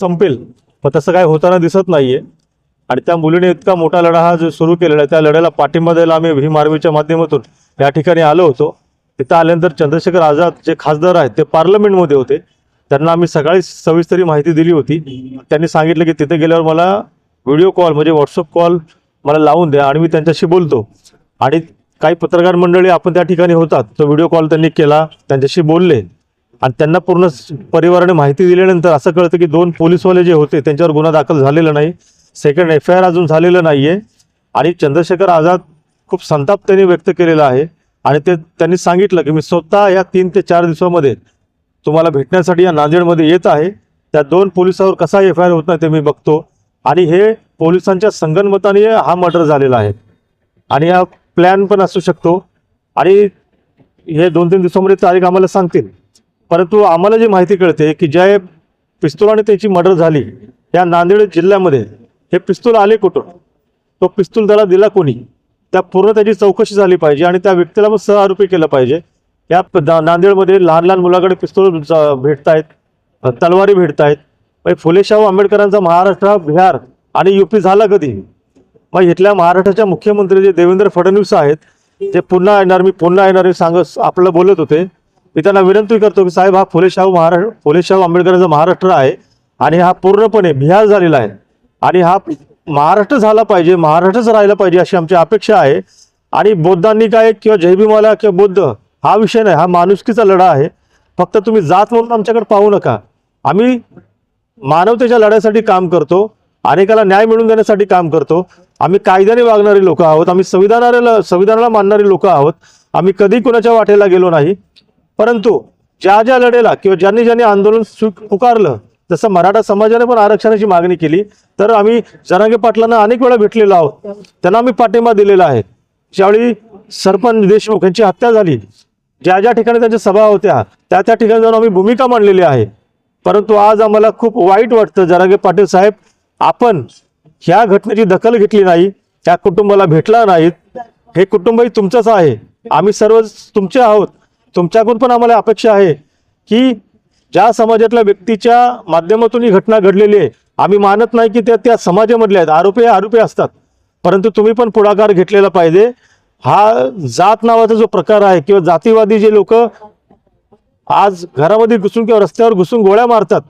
संपेल. पण तसं काय होताना दिसत नाहीये. आणि त्या मुलीने इतका मोठा लढा हा जो सुरू केलेला आहे त्या लढ्याला पाठिंबा द्यायला आम्ही भीम आर्मीच्या माध्यमातून या ठिकाणी आलो होतो. तिथं आल्यानंतर चंद्रशेखर आझाद जे खासदार आहेत ते पार्लमेंटमध्ये होते. त्यांना आम्ही सकाळी सविस्तरी माहिती दिली होती. त्यांनी सांगितलं की तिथे गेल्यावर मला व्हिडिओ कॉल म्हणजे व्हॉट्सअप कॉल मला लावून द्या आणि मी त्यांच्याशी बोलतो. आणि काही पत्रकार मंडळी आपण त्या ठिकाणी होतात. तो व्हिडिओ कॉल त्यांनी केला त्यांच्याशी बोलले. आणि त्यांना पूर्ण परिवाराने माहिती दिल्यानंतर असं कळतं की दोन पोलीसवाले जे होते त्यांच्यावर गुन्हा दाखल झालेला नाही. सेकंड एफ आय आर अजून झालेलं नाहीये. आणि चंद्रशेखर आझाद खूप संताप त्यांनी व्यक्त केलेला आहे. आणि ते त्यांनी सांगितलं की मी स्वतः या तीन ते चार दिवसामध्ये तुम्हाला भेटण्यासाठी या नांदेडमध्ये येत आहे. त्या दोन पोलिसावर कसा एफ आय आर होत नाही ते मी बघतो. आणि हे पोलिसांच्या संगनमताने हा मर्डर झालेला आहे. आणि हा प्लॅन पण असू शकतो. आणि हे दोन तीन दिवसामध्ये तारीख आम्हाला सांगतील. परंतु आम्हाला जी माहिती कळते की ज्या पिस्तुलाने त्याची मर्डर झाली या नांदेड जिल्ह्यामध्ये हे पिस्तूल आले कुठून? तो पिस्तूल त्याला दिला कोणी? त्या पूर्ण त्याची चौकशी झाली पाहिजे आणि त्या व्यक्तीला पण सहआरोपी केलं पाहिजे. या नांदेडमध्ये लहान लहान मुलाकडे पिस्तूल भेटतायत तलवारी भेटतायत. मग फुले शाहू आंबेडकरांचा महाराष्ट्र बिहार आणि युपी झाला कधी? मग इथल्या महाराष्ट्राच्या मुख्यमंत्री जे देवेंद्र फडणवीस आहेत ते पुन्हा येणार मी पुन्हा येणार हे सांग आपल्याला बोलत होते. मी त्यांना विनंती करतो की साहेब हा फुले शाहू महाराष्ट्र फुले शाहू आंबेडकरांचा महाराष्ट्र आहे आणि हा पूर्णपणे बिहार झालेला आहे. आणि हा महाराष्ट्र झाला पाहिजे महाराष्ट्रच राहिला पाहिजे अशी आमची अपेक्षा आहे. आणि बौद्धांनी काय किंवा जयभीमाला किंवा बौद्ध हा विषय नाही हा माणुसकीचा लढा आहे. फक्त तुम्ही जात म्हणून आमच्याकडे पाहू नका. आम्ही मानवतेच्या लढ्यासाठी काम करतो अनेकाला न्याय मिळवून देण्यासाठी काम करतो. आम्ही कायद्याने वागणारी लोक आहोत आम्ही संविधानाला संविधानाला मानणारी लोक आहोत. आम्ही कधी कुणाच्या वाटेला गेलो नाही. परंतु ज्या ज्या लढेला किंवा ज्यांनी ज्यांनी आंदोलन स्वी पुकारलं जसं मराठा समाजाने पण आरक्षणाची मागणी केली तर आम्ही जरांगे पाटलांना अनेक वेळा भेटलेलो आहोत. त्यांना आम्ही पाठिंबा दिलेला आहे. ज्यावेळी सरपंच देशमुख यांची हत्या झाली ज्या ज्या ठिकाणी त्यांच्या सभा होत्या त्या त्या ठिकाणी जाऊन आम्ही भूमिका मांडलेली आहे. परंतु आज आम्हाला खूप वाईट वाटतं जरांगे पाटील साहेब आपण ह्या घटनेची दखल घेतली नाही त्या कुटुंबाला भेटला नाहीत. हे कुटुंबही तुमचंच आहे. आम्ही सर्व तुमचे आहोत. तुमच्याकडून पण आम्हाला अपेक्षा आहे की ज्या समाजातल्या व्यक्तीच्या माध्यमातून ही घटना घडलेली आहे आम्ही मानत नाही की त्या त्या समाजामधल्या आहेत. आरोपी हे आरोपी असतात. परंतु तुम्ही पण पुढाकार घेतलेला पाहिजे. हा जात नावाचा जो प्रकार आहे किंवा जातीवादी जे लोक आज घरामध्ये घुसून किंवा रस्त्यावर घुसून गोळ्या मारतात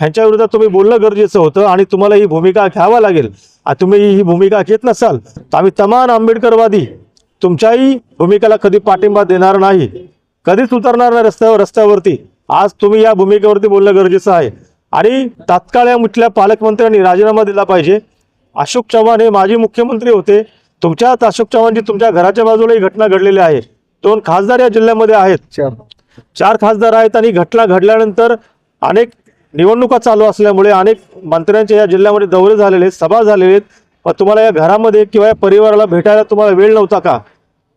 ह्यांच्या विरोधात तुम्ही बोलणं गरजेचं होतं आणि तुम्हाला ही भूमिका घ्यावा लागेल. आणि तुम्ही ही भूमिका घेत नसाल तर आम्ही तमान आंबेडकरवादी तुमच्याही भूमिकेला कधी पाठिंबा देणार नाही. कधीच उतरणार नाही रस्त्यावर रस्त्यावरती. आज तुम्ही या भूमिकेवरती बोलणं गरजेचं आहे. आणि तात्काळ या मुठल्या पालकमंत्र्यांनी राजीनामा दिला पाहिजे. अशोक चव्हाण हे माजी मुख्यमंत्री होते. तुमच्यात अशोक चव्हाणची तुमच्या घराच्या बाजूला ही घटना घडलेली आहे. दोन खासदार या जिल्ह्यामध्ये आहेत. चार खासदार आहेत आणि घटना घडल्यानंतर अनेक निवडणुका चालू असल्यामुळे अनेक मंत्र्यांच्या या जिल्ह्यामध्ये दौरे झालेले आहेत सभा झालेले आहेत. तुम्हाला या घरामध्ये किंवा या परिवाराला भेटायला तुम्हाला वेळ नव्हता का?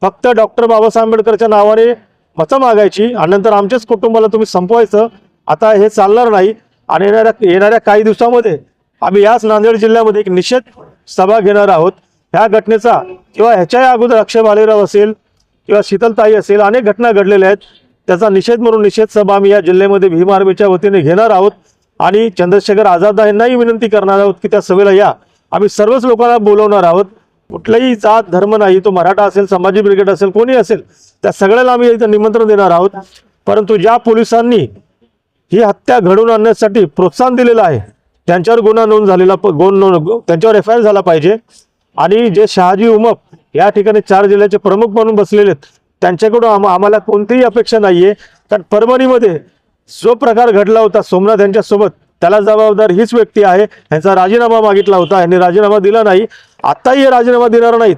फक्त डॉक्टर बाबासाहेब आंबेडकरच्या नावाने मतं मागायची आणि नंतर आमच्याच कुटुंबाला तुम्ही संपवायचं आता हे चालणार नाही. आणि येणाऱ्या येणाऱ्या काही दिवसामध्ये आम्ही याच नांदेड जिल्ह्यामध्ये एक निषेध सभा घेणार आहोत. ह्या घटनेचा किंवा ह्याच्याही अगोदर अक्षय भालेराव असेल किंवा शीतलताई असेल अनेक घटना घडलेल्या आहेत. त्याचा निषेध म्हणून निषेध सभा आम्ही या जिल्ह्यामध्ये भीम आर्मीच्या वतीने घेणार आहोत. आणि चंद्रशेखर आझाद यांनाही विनंती करणार आहोत की त्या सभेला या. आम्ही सर्वच लोकांना बोलवणार आहोत. कुठलाही जात धर्म नाही तो मराठा असेल समाजी ब्रिगेड असेल कोणी असेल त्या सगळ्याला आम्ही इथं निमंत्रण देणार आहोत. परंतु ज्या पोलिसांनी ही हत्या घडवून आणण्यासाठी प्रोत्साहन दिलेलं आहे त्यांच्यावर गुन्हा नोंद झालेला प- गुन्हा नोंद त्यांच्यावर एफ आय आर झाला पाहिजे. आणि जे शहाजी उमप या ठिकाणी चार जिल्ह्याचे प्रमुख म्हणून बसलेले आहेत त्यांच्याकडून आम आम्हाला कोणतीही अपेक्षा नाही आहे कारण परभणीमध्ये जो प्रकार घडला होता सोमनाथ यांच्यासोबत त्याला जबाबदार हीच व्यक्ती आहे. यांचा राजीनामा मागितला होता. यांनी राजीनामा दिला नाही. आत्ताही हे राजीनामा देणार नाहीत.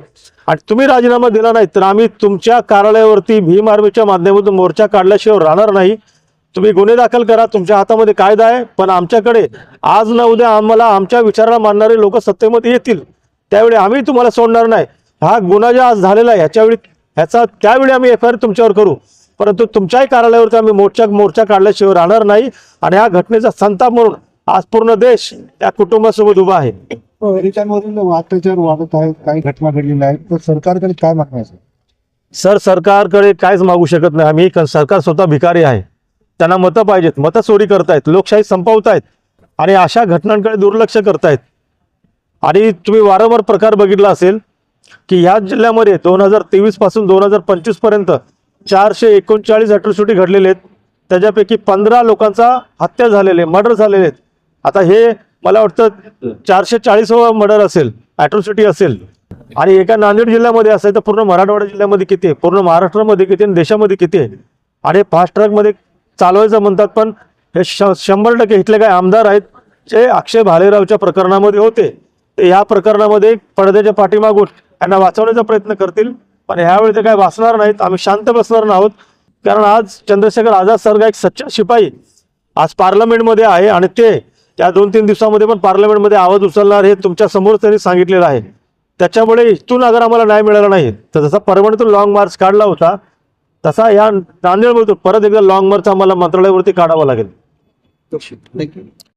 आणि तुम्ही राजीनामा दिला नाही तर आम्ही तुमच्या कार्यालयावरती भीम आर्मीच्या माध्यमातून मोर्चा काढल्याशिवाय राहणार नाही. तुम्ही गुन्हे दाखल करा तुमच्या हातामध्ये कायदा आहे पण आमच्याकडे आज ना उद्या आम्हाला आमच्या विचाराला मानणारे लोक सत्तेमध्ये येतील. त्यावेळी आम्ही तुम्हाला सोडणार नाही. हा गुन्हा जे आज झालेला आहे ह्याच्यावेळी ह्याचा त्यावेळी आम्ही एफ आय आर तुमच्यावर करू. परंतु तुमच्याही कार्यालयावरती आम्ही मोर्चा मोर्चा काढल्याशिवाय राहणार नाही. आणि ह्या घटनेचा संताप म्हणून आज पूर्ण देश त्या कुटुंबासोबत उभा आहे. नागरिकांवरील अत्याचार वाढत आहेत काही घटना घडलेल्या आहेत तर सरकारकडे काय मागण्याचं सर? सरकारकडे काहीच मागू शकत नाही आम्ही. क- सरकार स्वतः भिकारी आहे. त्यांना मतं पाहिजेत. मतं चोरी करतायत. लोकशाही संपवतायत. आणि अशा घटनांकडे दुर्लक्ष करतायत. आणि तुम्ही वारंवार प्रकार बघितला असेल की ह्या जिल्ह्यामध्ये दोन हजार तेवीसपासून दोन हजार पंचवीसपर्यंत चारशे एकोणचाळीस अॅट्रोसिटी घडलेले आहेत. त्याच्यापैकी पंधरा लोकांचा हत्या झालेले मर्डर झालेले आहेत. आता हे मला वाटतं चारशे चाळीसावा मर्डर असेल अॅट्रॉसिटी असेल. आणि एका नांदेड जिल्ह्यामध्ये असेल तर पूर्ण मराठवाडा जिल्ह्यामध्ये किती आहे? पूर्ण महाराष्ट्रामध्ये किती आणि देशामध्ये किती आहे? आणि फास्ट ट्रॅकमध्ये चालवायचं म्हणतात पण हे श शंभर टक्के इथले काही आमदार आहेत जे अक्षय भालेरावच्या प्रकरणामध्ये होते. ते या प्रकरणामध्ये पडद्याच्या पाठीमागून यांना वाचवण्याचा प्रयत्न करतील पण ह्यावेळी ते काय वाचणार नाहीत. आम्ही शांत बसणार आहोत कारण आज चंद्रशेखर आझाद सारखा एक सच्चा शिपाई आज पार्लमेंटमध्ये आहे आणि ते या दोन तीन दिवसामध्ये पण पार्लमेंटमध्ये आवाज उचलणार हे तुमच्यासमोर त्यांनी सांगितलेलं आहे. त्याच्यामुळे इथून अगर आम्हाला न्याय मिळाला नाही तर जसा परभणीतून लॉंग मार्च काढला होता तसा या नांदेडमधून परत एकदा लॉंग मार्च आम्हाला मंत्रालयावरती काढावा लागेल.